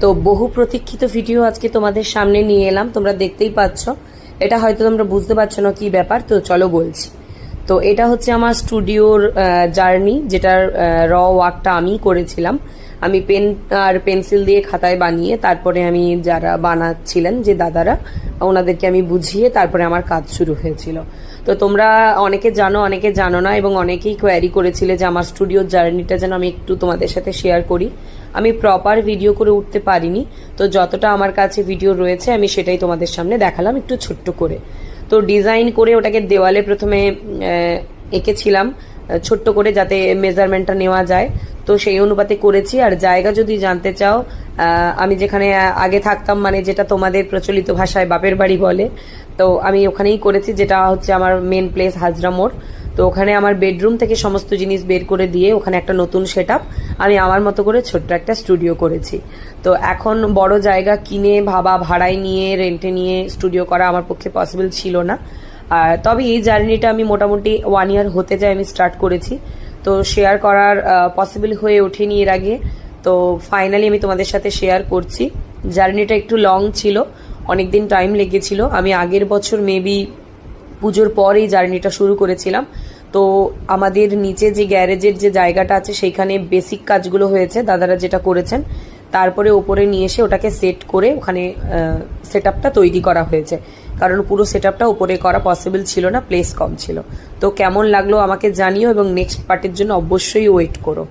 তো বহু প্রতীক্ষিত ভিডিও আজকে তোমাদের সামনে নিয়ে এলাম, তোমরা দেখতেই পাচ্ছ। এটা হয়তো তোমরা বুঝতে পারছ না কি ব্যাপার, তো চলো বলছি। তো এটা হচ্ছে আমার স্টুডিওর জার্নি, যেটার র ওয়ার্কটা আমি করেছিলাম। আমি পেন আর পেন্সিল দিয়ে খাতায় বানিয়ে তারপরে আমি যারা বানাচ্ছিলেন, যে দাদারা, ওনাদেরকে আমি বুঝিয়ে তারপরে আমার কাজ শুরু হয়েছিল। তো তোমরা অনেকে জানো অনেকে জানো না, এবং অনেকেই কোয়ারি করেছিলে যে আমার স্টুডিওর জার্নিটা যেন আমি একটু তোমাদের সাথে শেয়ার করি। আমি প্রপার ভিডিও করে উঠতে পারিনি, তো যতটা আমার কাছে ভিডিও রয়েছে, আমি সেটাই তোমাদের সামনে দেখালাম একটু ছোট্ট করে। তো ডিজাইন করে ওটাকে দেওয়ালে প্রথমে এঁকেছিলাম ছোট্ট করে যাতে মেজারমেন্টটা নেওয়া যায়। তো সেই অনুপাতে করেছি। আর জায়গা যদি জানতে চাও আমি যেখানে আগে থাকতাম মানে যেটা তোমাদের প্রচলিত ভাষায় বাপের বাড়ি বলে, তো আমি ওখানেই করেছি, যেটা হচ্ছে আমার মেন প্লেস হাজরা মোড়। তো ওখানে আমার বেডরুম থেকে সমস্ত জিনিস বের করে দিয়ে ওখানে একটা নতুন সেট আমি আমার মতো করে ছোট্ট একটা স্টুডিও করেছি। তো এখন বড় জায়গা কিনে ভাবা, ভাড়ায় নিয়ে রেন্টে নিয়ে স্টুডিও করা আমার পক্ষে পসিবল ছিল না। তবে এই জার্নিটা আমি মোটামুটি ওয়ান ইয়ার হতে যায় আমি স্টার্ট করেছি। তো শেয়ার করার পসিবল হয়ে ওঠেনি এর আগে। তো ফাইনালি আমি তোমাদের সাথে শেয়ার করছি। জার্নিটা একটু লং ছিল, অনেকদিন টাইম লেগেছিল। আমি আগের বছর মেবি পুজোর পর এই জার্নিটা শুরু করেছিলাম। তো আমাদের নিচে যে গ্যারেজের যে জায়গাটা আছে, সেইখানে বেসিক কাজগুলো হয়েছে, দাদারা যেটা করেছেন। তারপরে ওপরে নিয়ে এসে ওটাকে সেট করে ওখানে সেট তৈরি করা হয়েছে। কারণ পুরো সেট আপটা উপরে করা পসিবল ছিল না প্লেস কম ছিল। তো কেমন লাগল আমাকে জানিও এবং নেক্সট পার্টির জন্য অবশ্যই ওয়েট করো।